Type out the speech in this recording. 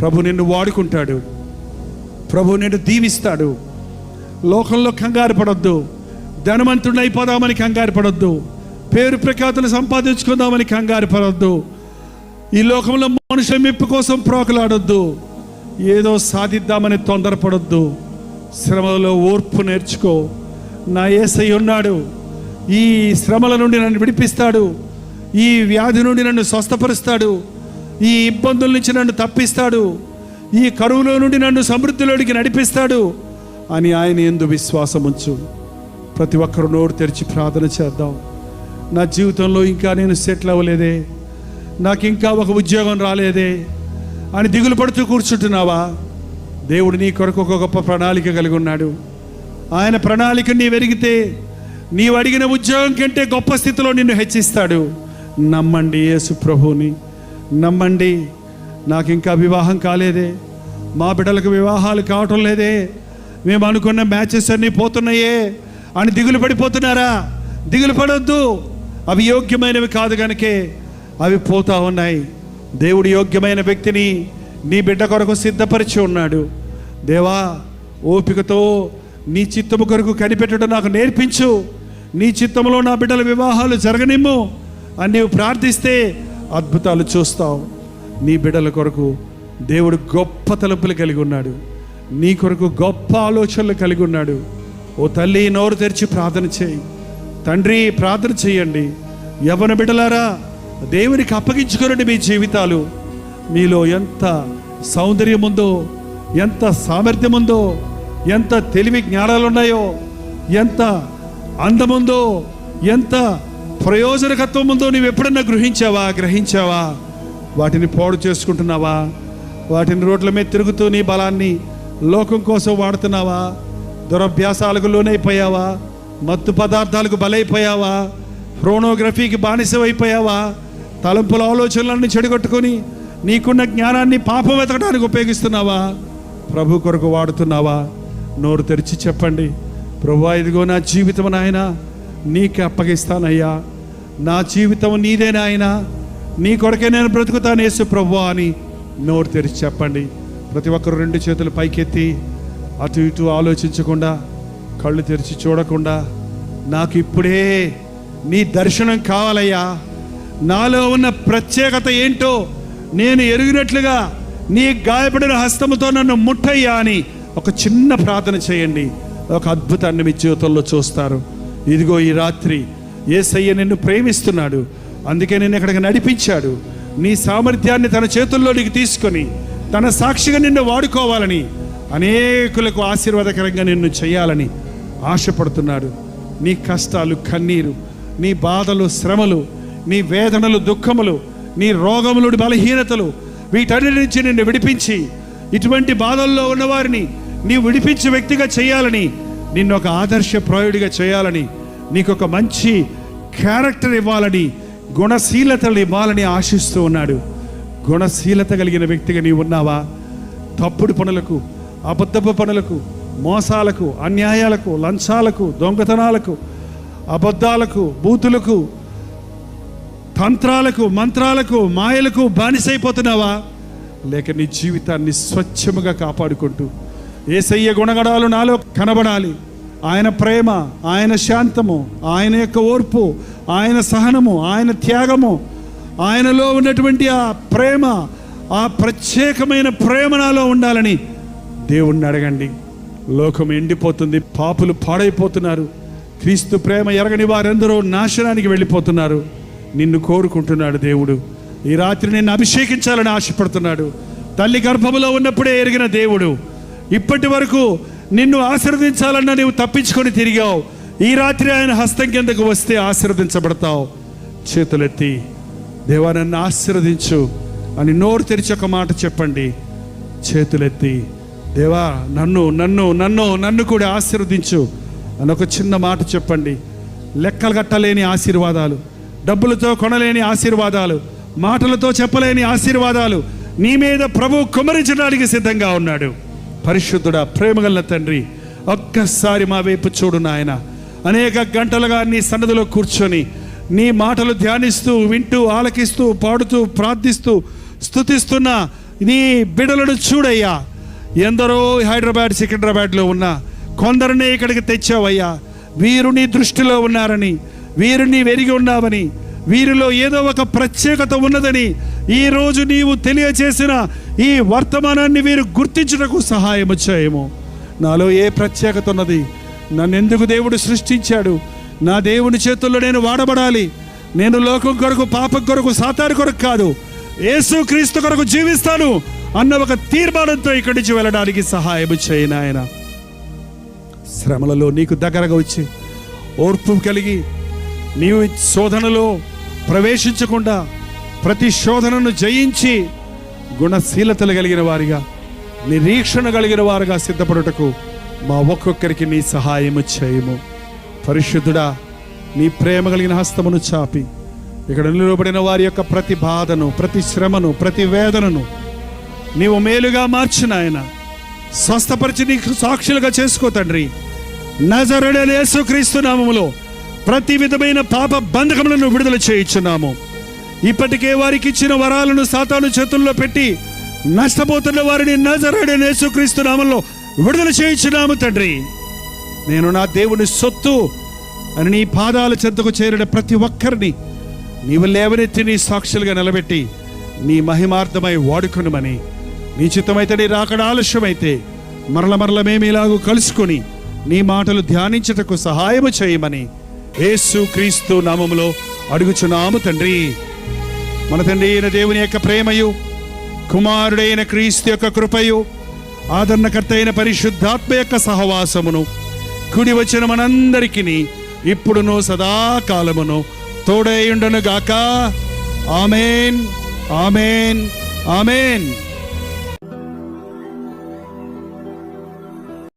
ప్రభు నిన్ను వాడుకుంటాడు. ప్రభు నిన్ను దీవిస్తాడు. లోకంలో కంగారు పడొద్దు. ధనవంతుడు అయిపోదామని కంగారు పడొద్దు. పేరు ప్రఖ్యాతులు సంపాదించుకుందామని కంగారు పడొద్దు. ఈ లోకంలో మనుషుల మెప్పు కోసం ప్రోకలాడొద్దు. ఏదో సాధిద్దామని తొందరపడొద్దు. శ్రమలో ఓర్పు నేర్చుకో. నా ఏసై ఉన్నాడు. ఈ శ్రమల నుండి నన్ను విడిపిస్తాడు. ఈ వ్యాధి నుండి నన్ను స్వస్థపరుస్తాడు. ఈ ఇబ్బందుల నుంచి నన్ను తప్పిస్తాడు. ఈ కరువులో నుండి నన్ను సమృద్ధిలోనికి నడిపిస్తాడు అని ఆయన ఎందు విశ్వాసం ఉంచు. ప్రతి ఒక్కరు నోరు తెరిచి ప్రార్థన చేద్దాం. నా జీవితంలో ఇంకా నేను సెటిల్ అవ్వలేదే. నాకు ఇంకా ఒక ఉద్యోగం రాలేదే అని దిగులు పడుతూ కూర్చుంటున్నావా? దేవుడు నీ కొరకు ఒక గొప్ప ప్రణాళిక కలిగి ఉన్నాడు. ఆయన ప్రణాళిక నీ వెరిగితే నీవు అడిగిన ఉద్యోగం కంటే గొప్ప స్థితిలో నిన్ను హెచ్చిస్తాడు. నమ్మండి యేసు ప్రభుని నమ్మండి నాకు ఇంకా వివాహం కాలేదే. మా బిడ్డలకు వివాహాలు కావటం లేదే. మేము అనుకున్న మ్యాచెస్ అన్నీ పోతున్నాయే అని దిగులు పడిపోతున్నారా? దిగులు పడొద్దు. అవి యోగ్యమైనవి కాదు కనుకే అవి పోతా ఉన్నాయి. దేవుడు యోగ్యమైన వ్యక్తిని నీ బిడ్డ కొరకు సిద్ధపరిచి ఉన్నాడు. దేవా ఓపికతో నీ చిత్తము కొరకు కనిపెట్టడం నాకు నేర్పించు. నీ చిత్తములో నా బిడ్డల వివాహాలు జరగనిమ్ము అని నీవు ప్రార్థిస్తే అద్భుతాలు చూస్తావు. నీ బిడ్డల కొరకు దేవుడు గొప్ప తలుపులు కలిగి ఉన్నాడు. నీ కొరకు గొప్ప ఆలోచనలు కలిగి ఉన్నాడు. ఓ తల్లి నోరు తెరిచి ప్రార్థన చేయి. తండ్రి ప్రార్థన చేయండి. యవన బిడ్డలారా దేవునికి అప్పగించుకోరండి మీ జీవితాలు. మీలో ఎంత సౌందర్యం ఉందో ఎంత సామర్థ్యం ఉందో ఎంత తెలివి జ్ఞానాలు ఉన్నాయో ఎంత అందముందో ఎంత ప్రయోజనకత్వముతో నువ్వు ఎప్పుడన్నా గ్రహించావా? గ్రహించావా వాటిని పోడు చేసుకుంటున్నావా? వాటిని రోడ్ల మీద తిరుగుతూ నీ బలాన్ని లోకం కోసం వాడుతున్నావా? దురభ్యాసాలకు లోనైపోయావా? మత్తు పదార్థాలకు బలైపోయావా? ఫ్రోనోగ్రఫీకి బానిసమైపోయావా తలంపుల ఆలోచనలన్నీ చెడగొట్టుకొని నీకున్న జ్ఞానాన్ని పాపం వెతకడానికి ఉపయోగిస్తున్నావా? ప్రభు కొరకు వాడుతున్నావా? నోరు తెరిచి చెప్పండి. ప్రభు ఇదిగో నా జీవితం నాయన నీకే అప్పగిస్తానయ్యా. నా జీవితం నీదే నాయన. నీ కొరకే నేను బ్రతుకుతాను యేసు ప్రభు అని నోరు తెరిచి చెప్పండి. ప్రతి ఒక్కరు రెండు చేతులు పైకెత్తి అటు ఇటు ఆలోచించకుండా కళ్ళు తెరిచి చూడకుండా నాకు ఇప్పుడే నీ దర్శనం కావాలయ్యా. నాలో ఉన్న ప్రత్యేకత ఏంటో నేను ఎరిగినట్లుగా నీ గాయపడిన హస్తముతో నన్ను ముట్టయ్యా అని ఒక చిన్న ప్రార్థన చేయండి. ఒక అద్భుతాన్ని మీ జీవితంలో చూస్తారు. ఇదిగో ఈ రాత్రి ఏసయ్య నిన్ను ప్రేమిస్తున్నాడు. అందుకే నేను ఇక్కడికి నడిపించాడు. నీ సామర్థ్యాన్ని తన చేతుల్లోనికి తీసుకొని తన సాక్షిగా నిన్ను వాడుకోవాలని అనేకులకు ఆశీర్వాదకరంగా నిన్ను చేయాలని ఆశపడుతున్నాడు. నీ కష్టాలు కన్నీరు నీ బాధలు శ్రమలు నీ వేదనలు దుఃఖములు నీ రోగములు బలహీనతలు వీటన్నిటి నుంచి నిన్ను విడిపించి ఇటువంటి బాధల్లో ఉన్నవారిని నీవు విడిపించే వ్యక్తిగా చేయాలని నిన్ను ఒక ఆదర్శప్రాయుడిగా చేయాలని నీకు ఒక మంచి క్యారెక్టర్ ఇవ్వాలని గుణశీలతలు ఇవ్వాలని ఆశిస్తూ ఉన్నాడు. గుణశీలత కలిగిన వ్యక్తిగా నీవు ఉన్నావా? తప్పుడు పనులకు అబద్ధపు పనులకు మోసాలకు అన్యాయాలకు లంచాలకు దొంగతనాలకు అబద్ధాలకు బూతులకు తంత్రాలకు మంత్రాలకు మాయలకు బానిసైపోతున్నావా? లేక నీ జీవితాన్ని స్వచ్ఛముగా కాపాడుకుంటూ ఏసయ్య గుణగణాలు నాలో కనబడాలి. ఆయన ప్రేమ ఆయన శాంతము ఆయన యొక్క ఓర్పు ఆయన సహనము ఆయన త్యాగము ఆయనలో ఉన్నటువంటి ఆ ప్రేమ ఆ ప్రత్యేకమైన ప్రేమ నాలో ఉండాలని దేవుణ్ణి అడగండి. లోకం ఎండిపోతుంది పాపులు పాడైపోతున్నారు. క్రీస్తు ప్రేమ ఎరగని వారందరూ నాశనానికి వెళ్ళిపోతున్నారు. నిన్ను కోరుకుంటున్నాడు దేవుడు. ఈ రాత్రి నిన్ను అభిషేకించాలని ఆశపడుతున్నాడు. తల్లి గర్భములో ఉన్నప్పుడే ఎరిగిన దేవుడు. ఇప్పటి వరకు నిన్ను ఆశీర్వదించాలన్నా నీవు తప్పించుకొని తిరిగావు. ఈ రాత్రి ఆయన హస్తం కిందకు వస్తే ఆశీర్వదించబడతావు. చేతులెత్తి దేవా నన్ను ఆశీర్వదించు అని నోరు తెరిచి ఒక మాట చెప్పండి. చేతులెత్తి దేవా నన్ను నన్ను నన్ను నన్ను కూడా ఆశీర్వదించు అని ఒక చిన్న మాట చెప్పండి. లెక్కలు కట్టలేని ఆశీర్వాదాలు డబ్బులతో కొనలేని ఆశీర్వాదాలు మాటలతో చెప్పలేని ఆశీర్వాదాలు నీ మీద ప్రభు కుమరించడానికి సిద్ధంగా ఉన్నాడు. పరిశుద్ధుడా ప్రేమగల తండ్రి ఒక్కసారి మా వైపు చూడు నాయన. అనేక గంటలుగా నీ సన్నదిలో కూర్చొని నీ మాటలు ధ్యానిస్తూ వింటూ ఆలకిస్తూ పాడుతూ ప్రార్థిస్తూ స్థుతిస్తున్న నీ బిడలను చూడయ్యా. ఎందరో హైదరాబాద్ సికింద్రాబాద్లో ఉన్న కొందరిని ఇక్కడికి తెచ్చావయ్యా. వీరు నీ దృష్టిలో ఉన్నారని వీరు నీ వెరిగి ఉన్నావని వీరిలో ఏదో ఒక ప్రత్యేకత ఉన్నదని ఈరోజు నీవు తెలియచేసిన ఈ వర్తమానాన్ని వీరు గుర్తించుటకు సహాయం చేయము నాలో ఏ ప్రత్యేకత ఉన్నది? నన్నెందుకు దేవుడు సృష్టించాడు? నా దేవుని చేతుల్లో నేను వాడబడాలి. నేను లోకం కొరకు పాపం కొరకు సాతారి కొరకు కాదు. యేసు క్రీస్తు కొరకు జీవిస్తాను అన్న ఒక తీర్మానంతో ఇక్కడి నుంచి వెళ్ళడానికి సహాయం చేయను నాయన. శ్రమలలో నీకు దగ్గరగా వచ్చి ఓర్పు కలిగి నీవు శోధనలో ప్రవేశించకుండా ప్రతి శోధనను జయించి గుణశీలతలు కలిగిన వారిగా నిరీక్షణ కలిగిన వారుగా సిద్ధపడుటకు మా ఒక్కొక్కరికి నీ సహాయము చేయము. పరిశుద్ధుడా నీ ప్రేమ కలిగిన హస్తమును చాపి ఇక్కడ నిలబడిన వారి యొక్క ప్రతి బాధను ప్రతి శ్రమను ప్రతి వేదనను నీవు మేలుగా మార్చిన ఆయన స్వస్థపరిచి నీకు సాక్షులుగా చేసుకో తండ్రి. నజరుడైన క్రీస్తు నామములో ప్రతి విధమైన పాప బంధకములను విడుదల చేయించున్నాము. ఇప్పటికే వారికి ఇచ్చిన వరాలను సాతాను చేతుల్లో పెట్టి నష్టపోతున్న వారిని నజరడే యేసుక్రీస్తు నామంలో విడుదల చేయించున్నాము తండ్రి. నేను నా దేవుని సొత్తు అని నీ పాదాల చెంతకు చేరిన ప్రతి ఒక్కరిని నీవు లేవనెత్తి నీ సాక్షులుగా నిలబెట్టి నీ మహిమార్థమై వాడుకునమని. నీ చిత్తమైతే నీ రాకడ ఆలస్యమైతే మరల మరల మేమిలాగూ కలుసుకొని నీ మాటలు ధ్యానించుటకు సహాయము చేయమని యేసు క్రీస్తు నామములో అడుగుచున్నాము తండ్రి. మన తండ్రి అయిన దేవుని యొక్క ప్రేమయు కుమారుడైన క్రీస్తు యొక్క కృపయు ఆదరణకర్త అయిన పరిశుద్ధాత్మ యొక్క సహవాసమును కుడి వచ్చిన మనందరికీ ఇప్పుడును సదాకాలమును తోడేయుండను గాక ఆమెన్ ఆమెన్ ఆమెన్.